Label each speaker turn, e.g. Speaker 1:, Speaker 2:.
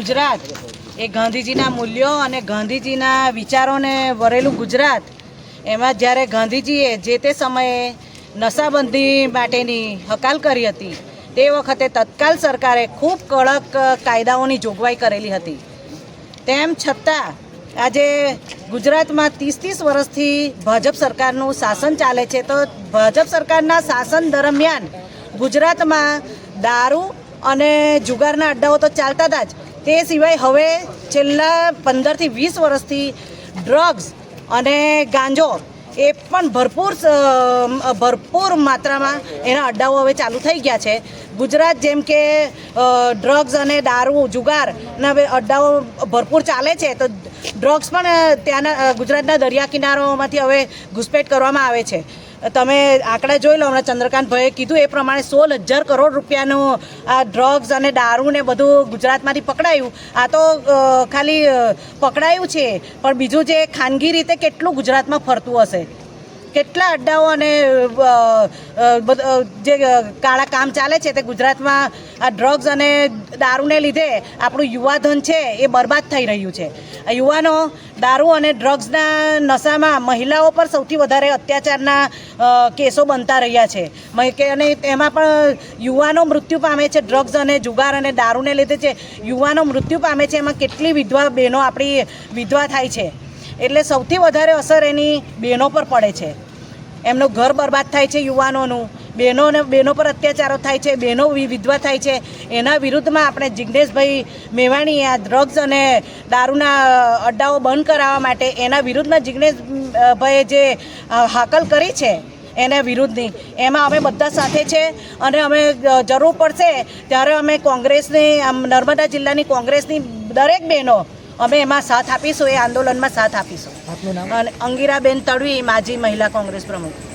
Speaker 1: ગુજરાત એ ગાંધીજીના મૂલ્યો અને ગાંધીજીના વિચારોને વરેલું ગુજરાત, એમાં જ્યારે ગાંધીજીએ જે તે સમયે નશાબંધી માટેની હકાલ કરી હતી, તે વખતે તત્કાલ સરકારે ખૂબ કડક કાયદાઓની જોગવાઈ કરેલી હતી. તેમ છતાં, આજે ગુજરાતમાં ત્રીસ ત્રીસ વર્ષથી ભાજપ સરકારનું શાસન ચાલે છે, તો ભાજપ સરકારના શાસન દરમિયાન ગુજરાતમાં દારૂ અને જુગારના અડ્ડાઓ તો ચાલતા હતા જ તે સિવાય હવે છેલ્લા પંદરથી વીસ વર્ષથી ડ્રગ્સ અને ગાંજો એ પણ ભરપૂર ભરપૂર માત્રામાં એના અડ્ડાઓ હવે ચાલુ થઈ ગયા છે. ગુજરાત જેમ કે ડ્રગ્સ અને દારૂ જુગારના હવે અડ્ડાઓ ભરપૂર ચાલે છે, તો ડ્રગ્સ પણ ત્યાંના ગુજરાતના દરિયા કિનારાઓમાંથી હવે ઘૂસપેટ કરવામાં આવે છે. તમે આંકડા જોઈ લો, હમણાં ચંદ્રકાંતભાઈએ કીધું એ પ્રમાણે સોળ હજાર કરોડ રૂપિયાનું આ ડ્રગ્સ અને દારૂ ને બધું ગુજરાતમાંથી પકડાયું. આ તો ખાલી પકડાયું છે, પણ બીજું જે ખાનગી રીતે કેટલું ગુજરાતમાં ફરતું હશે? કેટલા અડ્ડાઓ અને જે કાળા કામ ચાલે છે તે ગુજરાતમાં આ ડ્રગ્સ અને દારૂને લીધે આપણું યુવાધન છે એ બરબાદ થઈ રહ્યું છે. યુવાનો દારૂ અને ડ્રગ્સના નશામાં મહિલાઓ પર સૌથી વધારે અત્યાચારના કેસો બનતા રહ્યા છે. અને એમાં પણ યુવાનો મૃત્યુ પામે છે ડ્રગ્સ અને જુગાર અને દારૂને લીધે છે. યુવાનો મૃત્યુ પામે છે એમાં કેટલી વિધવા બહેનો આપણી વિધવા થાય છે. એટલે સૌથી વધારે અસર એની બહેનો પર પડે છે. એમનું ઘર બરબાદ થાય છે યુવાનોનું બહેનોને બહેનો પર અત્યાચારો થાય છે, બહેનો વિધવા થાય છે. એના વિરુદ્ધમાં આપણે જિજ્ઞેશભાઈ મેવાણીએ આ ડ્રગ્સ અને દારૂના અડ્ડાઓ બંધ કરાવવા માટે એના વિરુદ્ધમાં જિજ્ઞેશભાઈએ જે હાકલ કરી છે એના વિરુદ્ધની, એમાં અમે બધા સાથે છે અને અમે જરૂર પડશે ત્યારે અમે કોંગ્રેસની, આમ નર્મદા જિલ્લાની કોંગ્રેસની દરેક બહેનો અમે એમાં સાથ આપીશું એ આંદોલનમાં સાથ આપીશું.
Speaker 2: આપનું નામ?
Speaker 1: અને અંગીરાબેન તડવી માજી મહિલા કોંગ્રેસ પ્રમુખ.